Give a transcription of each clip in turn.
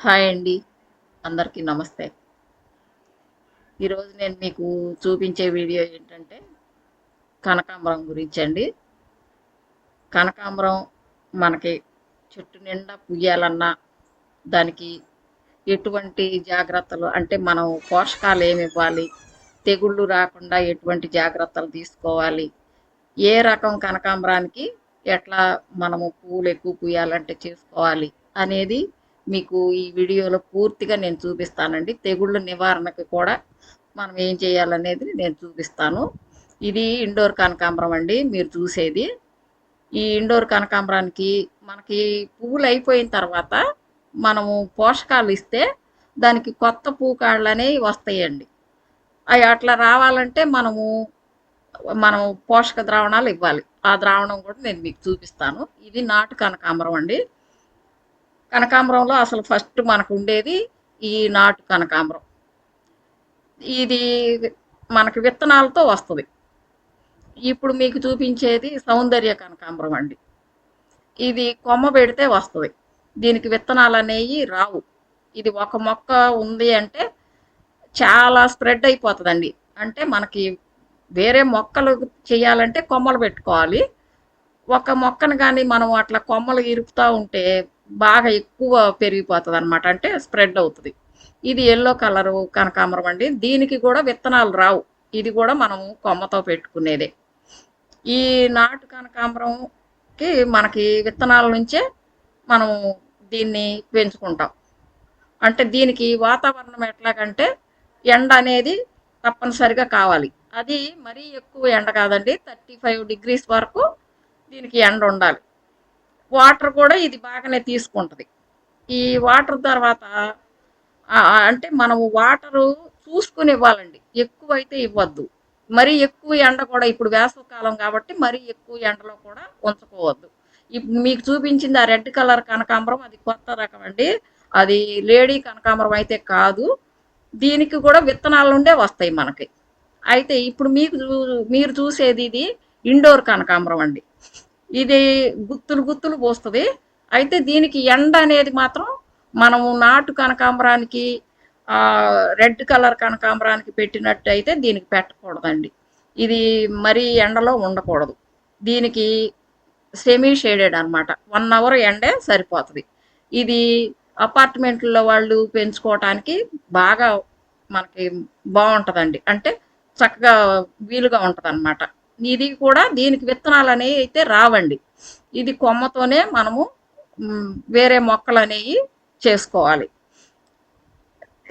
Hi అండి. అందరికీ నమస్తే. ఈరోజు నేను మీకు చూపించే వీడియో ఏంటంటే కనకాంబరం గురించి అండి. కనకాంబరం మనకి చెట్టు నిండా పుయ్యాలన్నా దానికి ఎటువంటి జాగ్రత్తలు అంటే మనం పోషకాలు ఏమి ఇవ్వాలి తెగుళ్ళు రాకుండా ఎటువంటి జాగ్రత్తలు తీసుకోవాలి ఏ రకం కనకాంబరానికి ఎట్లా మనము పువ్వులు ఎక్కువ పుయ్యాలంటే చేసుకోవాలి అనేది మీకు ఈ వీడియోలో పూర్తిగా నేను చూపిస్తానండి. తెగుళ్ళ నివారణకు కూడా మనం ఏం చేయాలనేది నేను చూపిస్తాను. ఇది ఇండోర్ కనకాంబరం అండి మీరు చూసేది. ఈ ఇండోర్ కనకాంబరానికి మనకి పువ్వులు అయిపోయిన తర్వాత మనము పోషకాలు ఇస్తే దానికి కొత్త పూకాళ్ళు అనేవి వస్తాయండి. అవి అట్లా రావాలంటే మనము మనం పోషక ద్రావణాలు ఇవ్వాలి. ఆ ద్రావణం కూడా నేను మీకు చూపిస్తాను. ఇది నాటు కనకాంబరం అండి. కనకాంబరంలో అసలు ఫస్ట్ మనకు ఉండేది ఈ నాటు కనకాంబరం. ఇది మనకి విత్తనాలతో వస్తుంది. ఇప్పుడు మీకు చూపించేది సౌందర్య కనకాంబరం అండి. ఇది కొమ్మ పెడితే వస్తుంది. దీనికి విత్తనాలు అనేవి రావు. ఇది ఒక మొక్క ఉంది అంటే చాలా స్ప్రెడ్ అయిపోతుందండి. అంటే మనకి వేరే మొక్కలు చేయాలంటే కొమ్మలు పెట్టుకోవాలి. ఒక మొక్కను కానీ మనం అట్లా కొమ్మలు ఇరుపుతూ ఉంటే బాగా ఎక్కువ పెరిగిపోతుంది అనమాట అంటే స్ప్రెడ్ అవుతుంది. ఇది ఎల్లో కలరు కనకాంబరం అండి. దీనికి కూడా విత్తనాలు రావు. ఇది కూడా మనము కొమ్మతో పెట్టుకునేదే. ఈ నాటు కనకాంబరంకి మనకి విత్తనాల నుంచే మనం దీన్ని పెంచుకుంటాం. అంటే దీనికి వాతావరణం ఎట్లాగంటే ఎండ అనేది తప్పనిసరిగా కావాలి. అది మరీ ఎక్కువ ఎండ కాదండి. థర్టీ ఫైవ్ డిగ్రీస్ వరకు దీనికి ఎండ ఉండాలి. వాటర్ కూడా ఇది బాగానే తీసుకుంటుంది. ఈ వాటర్ తర్వాత అంటే మనము వాటరు చూసుకుని ఇవ్వాలండి. ఎక్కువ అయితే ఇవ్వద్దు. మరీ ఎక్కువ ఎండ కూడా ఇప్పుడు వేసవకాలం కాబట్టి మరీ ఎక్కువ ఎండలో కూడా ఉంచుకోవద్దు. మీకు చూపించింది ఆ రెడ్ కలర్ కనకాంబరం అది కొత్త రకం అండి. అది లేడీ కనకాంబరం అయితే కాదు. దీనికి కూడా విత్తనాల నుండే వస్తాయి మనకి. అయితే ఇప్పుడు మీకు చూ- మీరు చూసేది ఇది ఇండోర్ కనకాంబరం అండి. ఇది గుత్తులు గుత్తులు పోస్తుంది. అయితే దీనికి ఎండ అనేది మాత్రం మనము నాటు కనకాంబరానికి రెడ్ కలర్ కనకాంబరానికి పెట్టినట్టు అయితే దీనికి పెట్టకూడదండి. ఇది మరీ ఎండలో ఉండకూడదు. దీనికి సెమీ షేడెడ్ అనమాట వన్ అవర్ ఎండే సరిపోతుంది. ఇది అపార్ట్మెంట్లో వాళ్ళు పెంచుకోవటానికి బాగా మనకి బాగుంటుందండి. అంటే చక్కగా వీలుగా ఉంటుంది ఇది కూడా దీనికి విత్తనాలు అనేవి అయితే రావండి. ఇది కొమ్మతోనే మనము వేరే మొక్కలు అనేవి చేసుకోవాలి.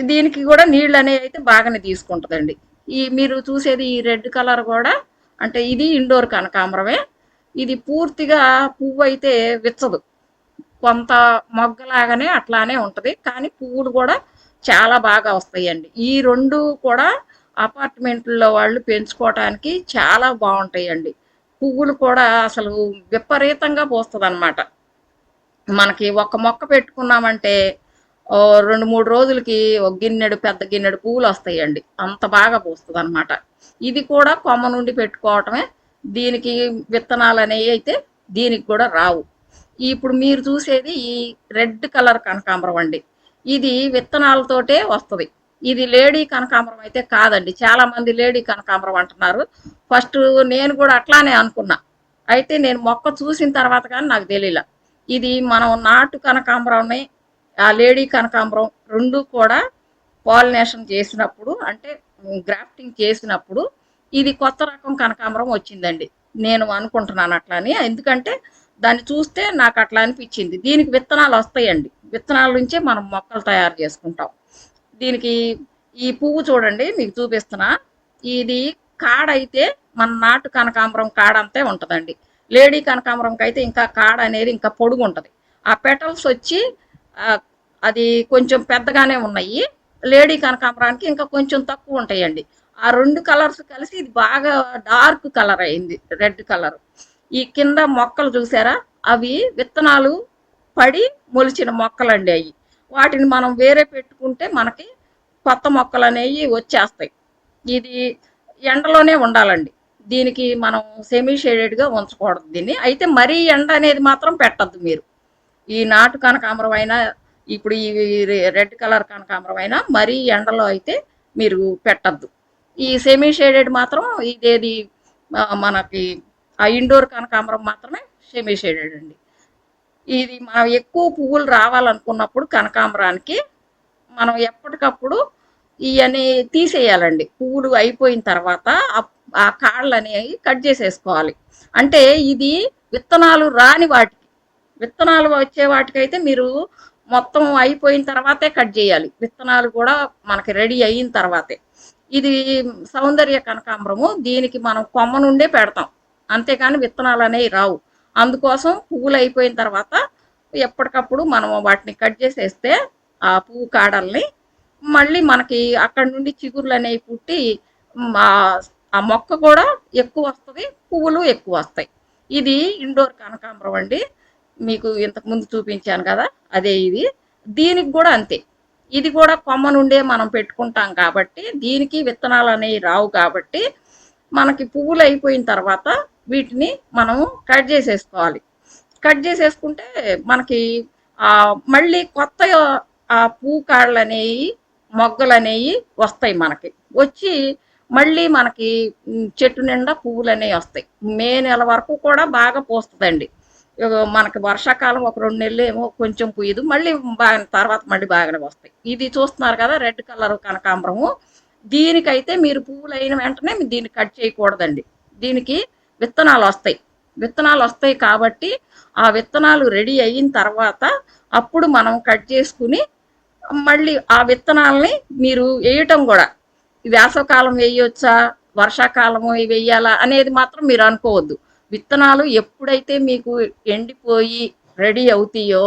దీనికి కూడా నీళ్ళు అనేవి అయితే బాగానే తీసుకుంటుందండి. ఈ మీరు చూసేది ఈ రెడ్ కలర్ కూడా అంటే ఇది ఇండోర్ కనకాంబరమే. ఇది పూర్తిగా పువ్వు అయితే విచ్చదు. కొంత మొగ్గలాగానే అట్లానే ఉంటుంది. కానీ పువ్వులు కూడా చాలా బాగా వస్తాయండి. ఈ రెండు కూడా అపార్ట్మెంట్లో వాళ్ళు పెంచుకోవటానికి చాలా బాగుంటాయండి. పువ్వులు కూడా అసలు విపరీతంగా పోస్తుంది అనమాట మనకి ఒక మొక్క పెట్టుకున్నామంటే రెండు మూడు రోజులకి ఒక గిన్నెడు పెద్ద గిన్నెడు పువ్వులు వస్తాయండి. అంత బాగా పూస్తుంది అనమాట ఇది కూడా కొమ్మ నుండి పెట్టుకోవటమే. దీనికి విత్తనాలు అనేవి అయితే దీనికి కూడా రావు. ఇప్పుడు మీరు చూసేది ఈ రెడ్ కలర్ కనకాంబరం అండి. ఇది విత్తనాలతోటే వస్తుంది. ఇది లేడీ కనకాంబరం అయితే కాదండి. చాలా మంది లేడీ కనకాంబరం అంటున్నారు. ఫస్ట్ నేను కూడా అట్లానే అనుకున్నా. అయితే నేను మొక్క చూసిన తర్వాత కానీ నాకు తెలియల. ఇది మనం నాటు కనకాంబరంని ఆ లేడీ కనకాంబరం రెండు కూడా పాలినేషన్ చేసినప్పుడు అంటే గ్రాఫ్టింగ్ చేసినప్పుడు ఇది కొత్త రకం కనకాంబరం వచ్చిందండి. నేను అనుకుంటున్నాను అట్లని. ఎందుకంటే దాన్ని చూస్తే నాకు అట్లా అనిపించింది. దీనికి విత్తనాలు వస్తాయండి. విత్తనాల నుంచే మనం మొక్కలు తయారు చేసుకుంటాం. దీనికి ఈ పువ్వు చూడండి మీకు చూపిస్తున్నా. ఇది కాడ అయితే మన నాటు కనకాంబరం కాడ అంతే ఉంటుందండి. లేడీ కనకాంబరంకి అయితే ఇంకా కాడ అనేది ఇంకా పొడుగు ఉంటుంది ఆ పెటల్స్ వచ్చి అది కొంచెం పెద్దగానే ఉన్నాయి. లేడీ కనకాంబరానికి ఇంకా కొంచెం తక్కువ ఉంటాయండి. ఆ రెండు కలర్స్ కలిసి ఇది బాగా డార్క్ కలర్ అయింది రెడ్ కలర్. ఈ కింద మొక్కలు చూసారా? అవి విత్తనాలు పడి మొలిచిన మొక్కలండి అవి. వాటిని మనం వేరే పెట్టుకుంటే మనకి కొత్త మొక్కలు అనేవి వచ్చేస్తాయి. ఇది ఎండలోనే ఉండాలండి. దీనికి మనం సెమీ షేడెడ్గా ఉంచకూడదు దీన్ని. అయితే మరీ ఎండ అనేది మాత్రం పెట్టద్దు మీరు. ఈ నాటు కనకాంబరం అయినా ఇప్పుడు ఈ రెడ్ కలర్ కనకాంబరం అయినా మరీ ఎండలో అయితే మీరు పెట్టద్దు. ఈ సెమీ షేడెడ్ మాత్రం ఇదేది మనకి ఆ ఇండోర్ కనకాంబరం మాత్రమే సెమీ షేడెడ్ అండి. ఇది మనం ఎక్కువ పువ్వులు రావాలనుకున్నప్పుడు కనకాంబరానికి మనం ఎప్పటికప్పుడు ఇవన్నీ తీసేయాలండి. పువ్వులు అయిపోయిన తర్వాత ఆ- ఆ కాళ్ళు అనేవి కట్ చేసేసుకోవాలి. అంటే ఇది విత్తనాలు రాని వాటికి విత్తనాలు వచ్చే వాటికైతే మీరు మొత్తం అయిపోయిన తర్వాతే కట్ చేయాలి. విత్తనాలు కూడా మనకి రెడీ అయిన తర్వాతే. ఇది సౌందర్య కనకాంబరము దీనికి మనం కొమ్మ నుండే పెడతాం. అంతేకాని విత్తనాలు అనేవి రావు. అందుకోసం పువ్వులు అయిపోయిన తర్వాత ఎప్పటికప్పుడు మనం వాటిని కట్ చేసేస్తే ఆ పువ్వు కాడల్ని మళ్ళీ మనకి అక్కడ నుండి చిగుర్లు అనేవి పుట్టి ఆ- ఆ మొక్క కూడా ఎక్కువ వస్తుంది పువ్వులు ఎక్కువ వస్తాయి. ఇది ఇండోర్ కనకాంబరం అండి. మీకు ఇంతకు ముందు చూపించాను కదా అదే ఇది. దీనికి కూడా అంతే. ఇది కూడా కొమ్మ నుండే మనం పెట్టుకుంటాం కాబట్టి దీనికి విత్తనాలు అనేవి రావు కాబట్టి మనకి పువ్వులు అయిపోయిన తర్వాత వీటిని మనం కట్ చేసేసుకోవాలి. కట్ చేసేసుకుంటే మనకి మళ్ళీ కొత్త ఆ పూ కాళ్ళు అనేవి మొగ్గలు అనేవి వస్తాయి మనకి. వచ్చి మళ్ళీ మనకి చెట్టు నిండా పువ్వులు అనేవి వస్తాయి. మే నెల వరకు కూడా బాగా పూస్తుందండి. మనకి వర్షాకాలం ఒక రెండు నెలలు ఏమో కొంచెం పూయదు. మళ్ళీ బాగా తర్వాత మళ్ళీ బాగానే వస్తాయి. ఇది చూస్తున్నారు కదా రెడ్ కలర్ కనకాంబరము. దీనికైతే మీరు పువ్వులు అయిన వెంటనే దీన్ని కట్ చేయకూడదండి. దీనికి విత్తనాలు వస్తాయి. విత్తనాలు వస్తాయి కాబట్టి ఆ విత్తనాలు రెడీ అయిన తర్వాత అప్పుడు మనం కట్ చేసుకుని మళ్ళీ ఆ విత్తనాలని మీరు వేయటం కూడా. వేసవకాలం వేయొచ్చా? వర్షాకాలము వేయాలా? అనేది మాత్రం మీరు అనుకోవద్దు. విత్తనాలు ఎప్పుడైతే మీకు ఎండిపోయి రెడీ అవుతాయో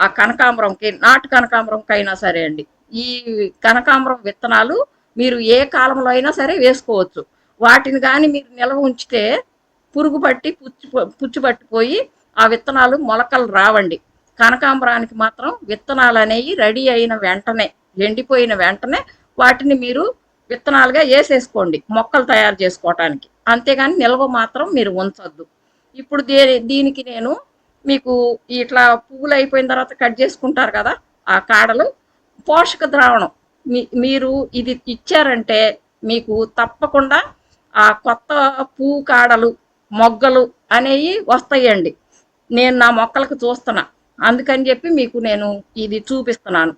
ఆ కనకాంబరంకి నాటు కనకాంబరంకైనా సరే అండి ఈ కనకాంబరం విత్తనాలు మీరు ఏ కాలంలో అయినా సరే వేసుకోవచ్చు. వాటిని కానీ మీరు నిల్వ ఉంచితే పురుగు పట్టి పుచ్చు పుచ్చు పట్టిపోయి ఆ విత్తనాలు మొలకలు రావండి. కనకాంబరానికి మాత్రం విత్తనాలు అనేవి రెడీ అయిన వెంటనే ఎండిపోయిన వెంటనే వాటిని మీరు విత్తనాలుగా వేసేసుకోండి మొక్కలు తయారు చేసుకోవటానికి. అంతేగాని నిల్వ మాత్రం మీరు ఉంచొద్దు. ఇప్పుడు దే దీనికి నేను మీకు ఇట్లా పువ్వులు అయిపోయిన తర్వాత కట్ చేసుకుంటారు కదా ఆ కాడలు పోషక ద్రావణం. మీ మీరు ఇది ఇచ్చారంటే మీకు తప్పకుండా ఆ కొత్త పువ్వు కాడలు మొగ్గలు అనేవి వస్తాయండి. నేను నా మొక్కలకు చూస్తున్నా. అందుకని చెప్పి మీకు నేను ఇది చూపిస్తున్నాను.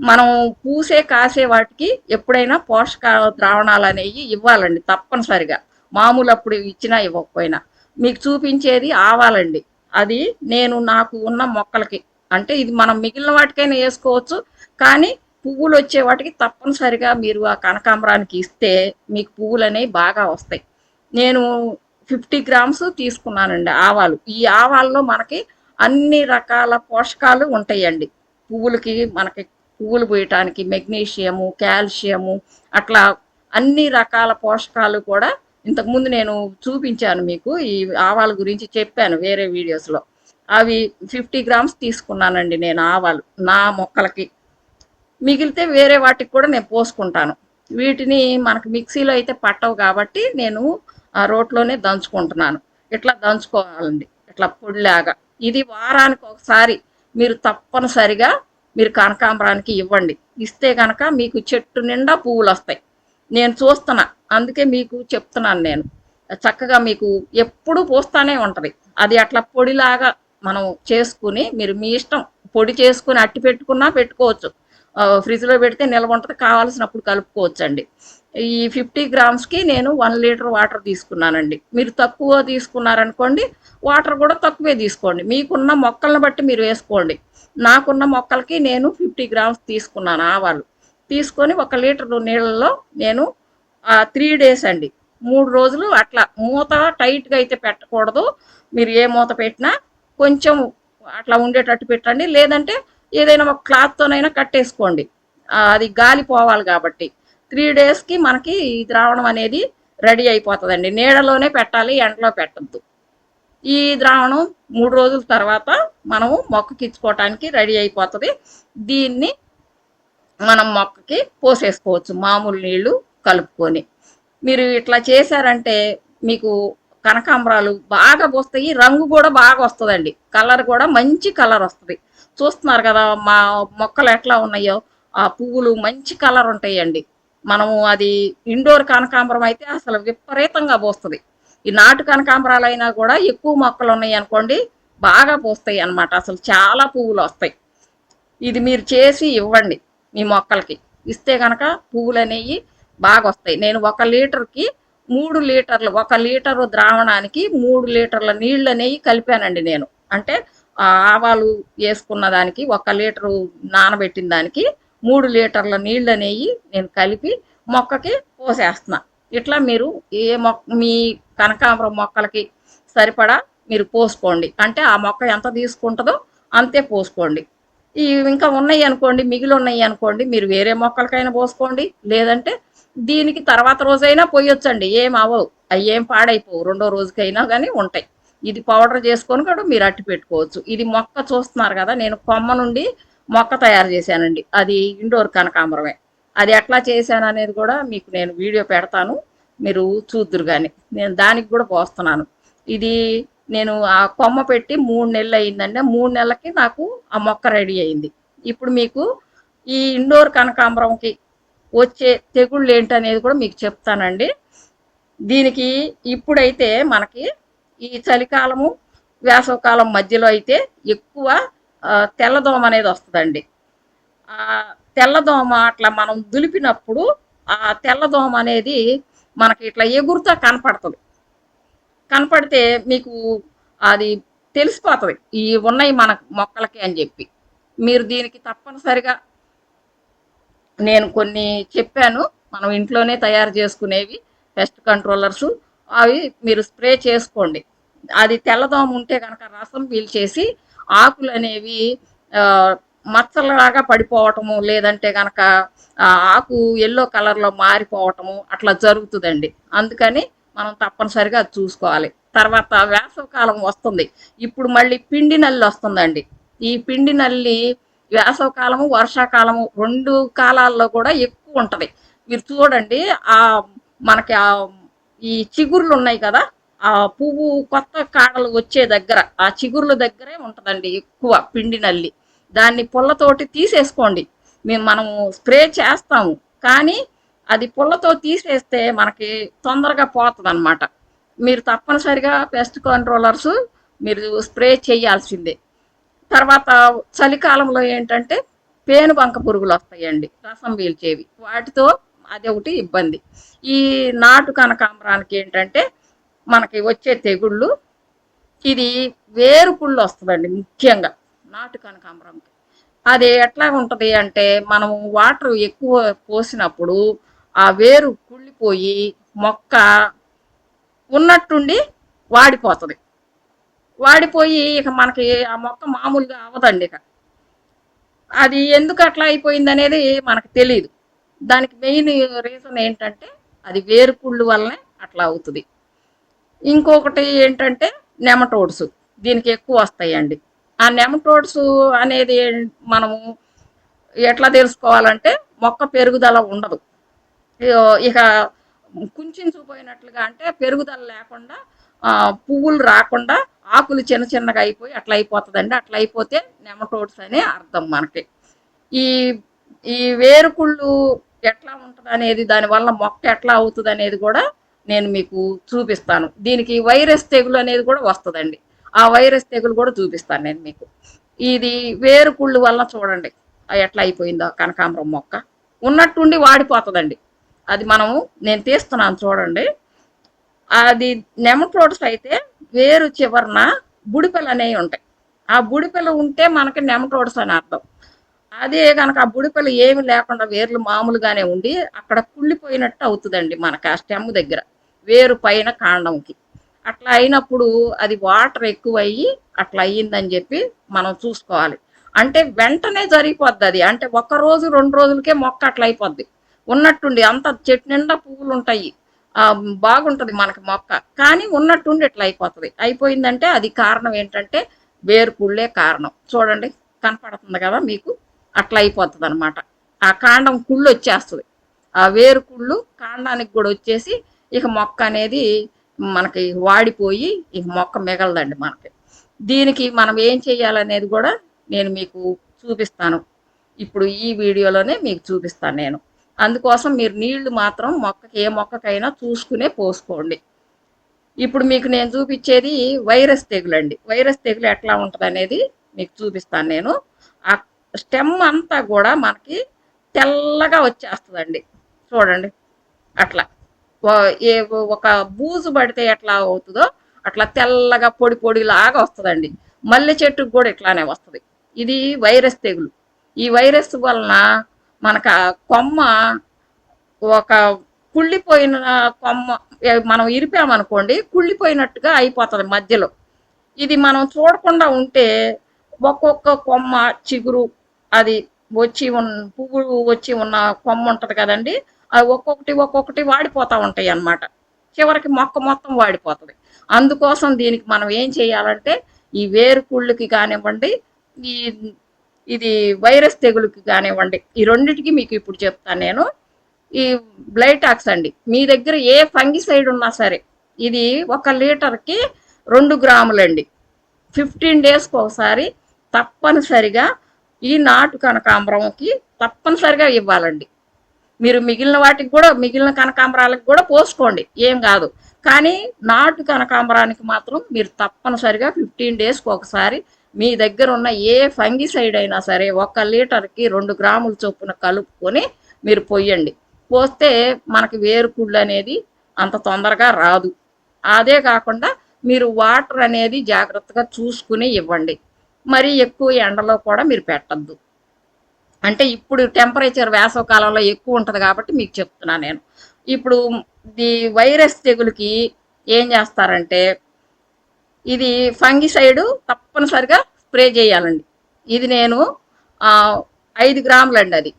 మనం పూసే కాసే వాటికి ఎప్పుడైనా పోషక ద్రావణాలు అనేవి ఇవ్వాలండి తప్పనిసరిగా. మామూలు అప్పుడు ఇచ్చినా ఇవ్వకపోయినా. మీకు చూపించేది ఆవాలండి. అది నేను నాకు ఉన్న మొక్కలకి. అంటే ఇది మనం మిగిలిన వాటికైనా వేసుకోవచ్చు. కానీ పువ్వులు వచ్చే వాటికి తప్పనిసరిగా మీరు ఆ కనకాంబరానికి ఇస్తే మీకు పువ్వులు అనేవి బాగా వస్తాయి. నేను ఫిఫ్టీ గ్రామ్స్ తీసుకున్నానండి ఆవాలు. ఈ ఆవాల్లో మనకి అన్ని రకాల పోషకాలు ఉంటాయండి. పువ్వులకి మనకి పువ్వులు పోయటానికి మెగ్నీషియము కాల్షియము అట్లా అన్ని రకాల పోషకాలు కూడా ఇంతకుముందు నేను చూపించాను మీకు. ఈ ఆవాల గురించి చెప్పాను వేరే వీడియోస్లో. అవి ఫిఫ్టీ గ్రామ్స్ తీసుకున్నానండి నేను ఆవాలు నా మొక్కలకి. మిగిలితే వేరే వాటికి కూడా నేను పోసుకుంటాను. వీటిని మనకు మిక్సీలో అయితే పట్టవు కాబట్టి నేను ఆ రోట్లోనే దంచుకుంటున్నాను. ఇట్లా దంచుకోవాలండి. ఇట్లా పొడిలాగా. ఇది వారానికి ఒకసారి మీరు తప్పనిసరిగా మీరు కనకాంబరానికి ఇవ్వండి. ఇస్తే కనుక మీకు చెట్టు నిండా పువ్వులు వస్తాయి నేను చూస్తున్నా. అందుకే మీకు చెప్తున్నాను నేను. చక్కగా మీకు ఎప్పుడూ పోస్తానే ఉంటుంది. అది అట్లా పొడిలాగా మనం చేసుకుని మీరు మీ ఇష్టం. పొడి చేసుకుని అట్టి పెట్టుకున్నా పెట్టుకోవచ్చు. ఫ్రిడ్జ్లో పెడితే నిల్వ ఉంటుంది. కావాల్సినప్పుడు కలుపుకోవచ్చండి. ఈ ఫిఫ్టీ గ్రామ్స్కి నేను వన్ లీటర్ వాటర్ తీసుకున్నానండి. మీరు తక్కువ తీసుకున్నారనుకోండి వాటర్ కూడా తక్కువే తీసుకోండి. మీకున్న మొక్కలను బట్టి మీరు వేసుకోండి. నాకున్న మొక్కలకి నేను ఫిఫ్టీ గ్రామ్స్ తీసుకున్నాను ఆవాలు. తీసుకొని ఒక లీటర్ నీళ్ళలో నేను త్రీ డేస్ అండి. మూడు రోజులు అట్లా మూత టైట్గా అయితే పెట్టకూడదు. మీరు ఏ మూత పెట్టినా కొంచెం అట్లా ఉండేటట్టు పెట్టండి. లేదంటే ఏదైనా ఒక క్లాత్తోనైనా కట్టేసుకోండి. అది గాలి పోవాలి కాబట్టి. త్రీ డేస్కి మనకి ఈ ద్రావణం అనేది రెడీ అయిపోతుందండి. నీడలోనే పెట్టాలి ఎండలో పెట్టద్దు. ఈ ద్రావణం మూడు రోజుల తర్వాత మనము మొక్కకి ఇచ్చుకోవటానికి రెడీ అయిపోతుంది. దీన్ని మనం మొక్కకి పోసేసుకోవచ్చు మామూలు నీళ్ళు కలుపుకొని. మీరు ఇట్లా చేశారంటే మీకు కనకాంబరాలు బాగా పూస్తాయి. రంగు కూడా బాగా వస్తుందండి. కలర్ కూడా మంచి కలర్ వస్తుంది. చూస్తున్నారు కదా మా మొక్కలు ఎట్లా ఉన్నాయో ఆ పువ్వులు మంచి కలర్ ఉంటాయండి. మనము అది ఇండోర్ కనకాంబరం అయితే అసలు విపరీతంగా పోస్తుంది. ఈ నాటు కనకాంబరాలు అయినా కూడా ఎక్కువ మొక్కలు ఉన్నాయి అనుకోండి బాగా పోస్తాయి అన్నమాట. అసలు చాలా పువ్వులు వస్తాయి. ఇది మీరు చేసి ఇవ్వండి మీ మొక్కలకి. ఇస్తే కనుక పువ్వులు అనేవి బాగా వస్తాయి. నేను ఒక లీటర్కి మూడు లీటర్లు ఒక లీటరు ద్రావణానికి మూడు లీటర్ల నీళ్ళు అనేవి కలిపానండి నేను. అంటే ఆవాలు వేసుకున్న దానికి ఒక లీటరు నానబెట్టిన దానికి మూడు లీటర్ల నీళ్ళు అనేవి నేను కలిపి మొక్కకి పోసేస్తున్నా. ఇట్లా మీరు ఏ మొక్క మీ కనకాంబరం మొక్కలకి సరిపడా మీరు పోసుకోండి. అంటే ఆ మొక్క ఎంత తీసుకుంటుందో అంతే పోసుకోండి. ఈ ఇంకా ఉన్నాయి అనుకోండి మిగిలి ఉన్నాయి అనుకోండి మీరు వేరే మొక్కలకైనా పోసుకోండి. లేదంటే దీనికి తర్వాత రోజైనా పోయొచ్చండి. ఏం అవ్వవు అవి ఏం పాడైపోవు. రెండో రోజుకైనా కానీ ఉంటాయి. ఇది పౌడర్ చేసుకొని కూడా మీరు అట్టి పెట్టుకోవచ్చు. ఇది మొక్క చూస్తున్నారు కదా నేను కొమ్మ నుండి మొక్క తయారు చేశానండి. అది ఇండోర్ కనకాంబరమే. అది ఎట్లా చేశాను అనేది కూడా మీకు నేను వీడియో పెడతాను. మీరు చూద్దురు కానీ నేను దానికి కూడా పోస్తున్నాను. ఇది నేను ఆ కొమ్మ పెట్టి మూడు నెలలు అయిందండి. మూడు నెలలకి నాకు ఆ మొక్క రెడీ అయింది. ఇప్పుడు మీకు ఈ ఇండోర్ కనకాంబరంకి వచ్చే తెగుళ్ళు ఏంటనేది కూడా మీకు చెప్తానండి. దీనికి ఇప్పుడైతే మనకి ఈ చలికాలము వేసవకాలం మధ్యలో అయితే ఎక్కువ తెల్లదోమ అనేది వస్తుందండి. ఆ తెల్లదోమ అట్లా మనం దులిపినప్పుడు ఆ తెల్లదోమ అనేది మనకి ఇట్లా ఎగురుతా కనపడుతుంది. కనపడితే మీకు అది తెలిసిపోతుంది. ఈ ఉన్నాయి మన మొక్కలకి అని చెప్పి. మీరు దీనికి తప్పనిసరిగా నేను కొన్ని చెప్పాను. మనం ఇంట్లోనే తయారు చేసుకునేవి పెస్ట్ కంట్రోలర్స్ అవి మీరు స్ప్రే చేసుకోండి. అది తెల్లదోమ ఉంటే కనుక రసం పీల్చేసి ఆకులు అనేవి మచ్చలలాగా పడిపోవటము లేదంటే కనుక ఆకు ఎల్లో కలర్లో మారిపోవటము అట్లా జరుగుతుందండి. అందుకని మనం తప్పనిసరిగా అది చూసుకోవాలి. తర్వాత వేసవకాలం వస్తుంది. ఇప్పుడు మళ్ళీ పిండి నల్లి వస్తుందండి. ఈ పిండి నల్లి వేసవకాలము వర్షాకాలము రెండు కాలాల్లో కూడా ఎక్కువ ఉంటది. మీరు చూడండి ఆ మనకి ఆ ఈ చిగుర్లు ఉన్నాయి కదా ఆ పువ్వు కొత్త కాడలు వచ్చే దగ్గర ఆ చిగుర్ల దగ్గరే ఉంటదండి ఎక్కువ పిండి నల్లి. దాన్ని పుల్లతోటి తీసేసుకోండి. మేము మనము స్ప్రే చేస్తాము కానీ అది పుల్లతో తీసేస్తే మనకి తొందరగా పోతుంది అనమాట మీరు తప్పనిసరిగా పెస్ట్ కంట్రోలర్స్ మీరు స్ప్రే చేయాల్సిందే. తర్వాత చలికాలంలో ఏంటంటే పేను బంక పురుగులు వస్తాయండి రసం పీల్చేవి వాటితో అది ఒకటి ఇబ్బంది. ఈ నాటు కనకాంబరానికి ఏంటంటే మనకి వచ్చే తెగుళ్ళు ఇది వేరు పుళ్ళు వస్తుందండి ముఖ్యంగా నాటు కనకాంబరంకి. అది ఎట్లా ఉంటుంది అంటే మనం వాటర్ ఎక్కువ పోసినప్పుడు ఆ వేరు కుళ్ళిపోయి మొక్క ఉన్నట్టుండి వాడిపోతుంది. వాడిపోయి ఇక మనకి ఆ మొక్క మామూలుగా అవ్వదండి ఇక. అది ఎందుకు అట్లా అయిపోయింది అనేది మనకు తెలియదు దానికి మెయిన్ రీజన్ ఏంటంటే అది వేరుకుళ్ళు వల్లనే అట్లా అవుతుంది. ఇంకొకటి ఏంటంటే నెమటోడ్స్ దీనికి ఎక్కువ వస్తాయండి. ఆ నెమటోడ్స్ అనేది మనము ఎట్లా తెలుసుకోవాలంటే మొక్క పెరుగుదల ఉండదు. ఇక కుంచుకుపోయినట్లుగా అంటే పెరుగుదల లేకుండా పువ్వులు రాకుండా ఆకులు చిన్న చిన్నగా అయిపోయి అట్లా అయిపోతుందండి. అట్లా అయిపోతే నెమటోడ్స్ అనే అర్థం మనకి. ఈ ఈ వేరుకుళ్ళు ఎట్లా ఉంటుంది అనేది దానివల్ల మొక్క ఎట్లా అవుతుంది అనేది కూడా నేను మీకు చూపిస్తాను. దీనికి వైరస్ తెగులు అనేది కూడా వస్తుందండి. ఆ వైరస్ తెగులు కూడా చూపిస్తాను నేను మీకు. ఇది వేరుకుళ్ళు వల్ల చూడండి ఎట్లా అయిపోయిందో కనకాంబరం మొక్క. ఉన్నట్టుండి వాడిపోతుందండి. అది మనము నేను తీస్తున్నాను చూడండి. అది నెమటోడ్స్ అయితే వేరు చివరన బుడిపెలు అనేవి ఉంటాయి. ఆ బుడిపెలు ఉంటే మనకి నెమటోడ్స్ అని అర్థం. అదే కనుక ఆ బుడిపెలు ఏమి లేకుండా వేర్లు మామూలుగానే ఉండి అక్కడ కుళ్ళిపోయినట్టు అవుతుందండి మనకి ఆ స్టెమ్ దగ్గర వేరు పైన కాండంకి. అట్లా అయినప్పుడు అది వాటర్ ఎక్కువ అయ్యి అట్లా అయ్యిందని చెప్పి మనం చూసుకోవాలి. అంటే వెంటనే జరిగిపోద్ది అది. అంటే ఒక్క రోజు రెండు రోజులకే మొక్క అట్లా అయిపోద్ది. ఉన్నట్టుండి అంత చెట్టు నిండా పువ్వులు ఉంటాయి. బాగుంటుంది మనకి మొక్క. కానీ ఉన్నట్టుండి ఇట్లా అయిపోతుంది. అయిపోయిందంటే అది కారణం ఏంటంటే వేరుకుళ్ళే కారణం. చూడండి కనపడుతుంది కదా మీకు? అట్లా అయిపోతుంది అనమాట ఆ కాండం కుళ్ళు వచ్చేస్తుంది. ఆ వేరు కుళ్ళు కాండానికి కూడా వచ్చేసి ఇక మొక్క అనేది మనకి వాడిపోయి ఇక మొక్క మిగలదండి మనకి. దీనికి మనం ఏం చేయాలనేది కూడా నేను మీకు చూపిస్తాను. ఇప్పుడు ఈ వీడియోలోనే మీకు చూపిస్తాను నేను. అందుకోసం మీరు నీళ్ళు మాత్రం మొక్కకి ఏ మొక్కకైనా చూసుకునే పోసుకోండి. ఇప్పుడు మీకు నేను చూపించేది వైరస్ తెగులు అండి వైరస్ తెగులు ఎట్లా ఉంటుంది అనేది మీకు చూపిస్తాను నేను. ఆ స్టెమ్ అంతా కూడా మనకి తెల్లగా వచ్చేస్తుందండి. చూడండి. అట్లా. ఏ ఒక బూజు పడితే ఎట్లా అవుతుందో అట్లా తెల్లగా పొడి పొడిలాగా వస్తుందండి. మల్లె చెట్టుకు కూడా ఇట్లానే వస్తుంది. ఇది వైరస్ తెగులు. ఈ వైరస్ వలన మనకు కొమ్మ ఒక కుళ్ళిపోయిన కొమ్మ మనం ఇరిపామనుకోండి కుళ్ళిపోయినట్టుగా అయిపోతుంది మధ్యలో. ఇది మనం చూడకుండా ఉంటే ఒక్కొక్క కొమ్మ చిగురు అది వచ్చి ఉన్న పువ్వు వచ్చి ఉన్న కొమ్మ ఉంటుంది కదండి అవి ఒక్కొక్కటి ఒక్కొక్కటి వాడిపోతూ ఉంటాయి అన్నమాట. చివరికి మొక్క మొత్తం వాడిపోతుంది. అందుకోసం దీనికి మనం ఏం చేయాలంటే ఈ వేరు కుళ్ళుకి కానివ్వండి ఈ ఇది వైరస్ తెగులుకి కానివ్వండి ఈ రెండింటికి మీకు ఇప్పుడు చెప్తాను నేను. ఈ బ్లైటాక్స్ అండి మీ దగ్గర ఏ ఫంగిసైడ్ ఉన్నా సరే ఇది ఒక లీటర్కి రెండు గ్రాములండి. ఫిఫ్టీన్ డేస్కి ఒకసారి తప్పనిసరిగా ఈ నాటు కనకాంబరంకి తప్పనిసరిగా ఇవ్వాలండి. మీరు మిగిలిన వాటికి కూడా మిగిలిన కనకాంబరాలకు కూడా పోసుకోండి ఏం కాదు. కానీ నాటు కనకాంబరానికి మాత్రం మీరు తప్పనిసరిగా ఫిఫ్టీన్ డేస్కి ఒకసారి మీ దగ్గర ఉన్న ఏ ఫంగిసైడ్ అయినా సరే ఒక లీటర్కి రెండు గ్రాముల చొప్పున కలుపుకొని మీరు పొయ్యండి. పోస్తే మనకి వేరుకుళ్ళు అనేది అంత తొందరగా రాదు. అదే కాకుండా మీరు వాటర్ అనేది జాగ్రత్తగా చూసుకుని ఇవ్వండి. మరి ఎక్కువ ఎండలో కూడా మీరు పెట్టద్దు. అంటే ఇప్పుడు టెంపరేచర్ వేసవకాలంలో ఎక్కువ ఉంటుంది కాబట్టి మీకు చెప్తున్నాను నేను. ఇప్పుడు ఈ వైరస్ తెగులుకి ఏం చేస్తారంటే ఇది ఫంగిసైడ్ తప్పనిసరిగా స్ప్రే చేయాలండి. ఇది నేను ఐదు గ్రాములండి అది.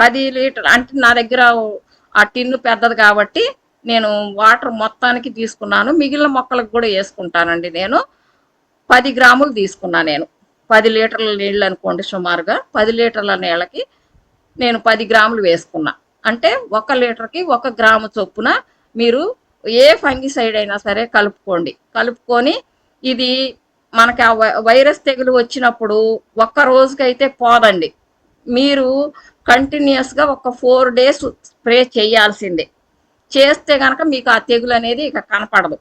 పది లీటర్ అంటే నా దగ్గర ఆ టిన్ను పెద్దది కాబట్టి నేను వాటర్ మొత్తానికి తీసుకున్నాను. మిగిలిన మొక్కలకు కూడా వేసుకుంటానండి నేను. పది గ్రాములు తీసుకున్నా నేను. పది లీటర్ల నీళ్ళు అనుకోండి సుమారుగా. పది లీటర్ల నీళ్ళకి నేను పది గ్రాములు వేసుకున్నా. అంటే ఒక లీటర్కి ఒక గ్రాము చొప్పున మీరు ఏ ఫంగిసైడ్ అయినా సరే కలుపుకోండి. కలుపుకొని ఇది మనకి ఆ వై- వైరస్ తెగులు వచ్చినప్పుడు ఒక్క రోజుకైతే పోదండి. మీరు కంటిన్యూస్గా ఒక ఫోర్ డేస్ స్ప్రే చేయాల్సిందే. చేస్తే కనుక మీకు ఆ తెగులు అనేది ఇక కనపడదు.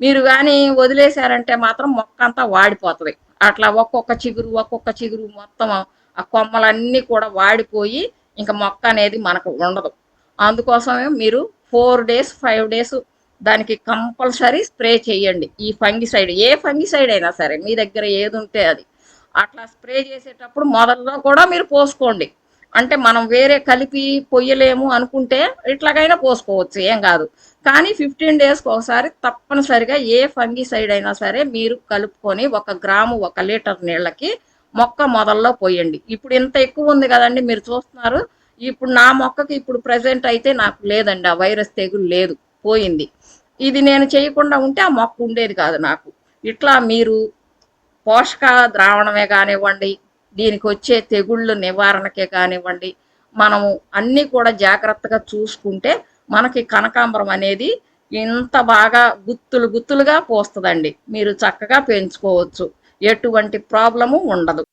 మీరు కానీ వదిలేశారంటే మాత్రం మొక్క అంతా వాడిపోతుంది. అట్లా ఒక్కొక్క చిగురు ఒక్కొక్క చిగురు మొత్తం ఆ కొమ్మలన్నీ కూడా వాడిపోయి ఇంకా మొక్క అనేది మనకు ఉండదు. అందుకోసమే మీరు ఫోర్ డేస్ ఫైవ్ డేస్ దానికి కంపల్సరీ స్ప్రే చేయండి. ఈ ఫంగిసైడ్ ఏ ఫంగిసైడ్ అయినా సరే మీ దగ్గర ఏది ఉంటే అది. అట్లా స్ప్రే చేసేటప్పుడు మొదల్లో కూడా మీరు పోసుకోండి. అంటే మనం వేరే కలిపి పొయ్యలేము అనుకుంటే ఇట్లాగైనా పోసుకోవచ్చు ఏం కాదు. కానీ ఫిఫ్టీన్ డేస్కి ఒకసారి తప్పనిసరిగా ఏ ఫంగిసైడ్ అయినా సరే మీరు కలుపుకొని ఒక గ్రాము ఒక లీటర్ నీళ్ళకి మొక్క మొదల్లో పోయండి. ఇప్పుడు ఇంత ఎక్కువ ఉంది కదండి మీరు చూస్తున్నారు. ఇప్పుడు నా మొక్కకి ఇప్పుడు ప్రజెంట్ అయితే నాకు లేదండి ఆ వైరస్ తెగులు లేదు పోయింది. ఇది నేను చేయకుండా ఉంటే ఆ మొక్క ఉండేది కాదు నాకు. ఇట్లా మీరు పోషక ద్రావణమే కానివ్వండి దీనికి వచ్చే తెగుళ్ళు నివారణకే కానివ్వండి మనము అన్నీ కూడా జాగ్రత్తగా చూసుకుంటే మనకి కనకాంబరం అనేది ఇంత బాగా గుత్తులు గుత్తులుగా పోస్తుందండి. మీరు చక్కగా పెంచుకోవచ్చు. ఎటువంటి ప్రాబ్లము ఉండదు.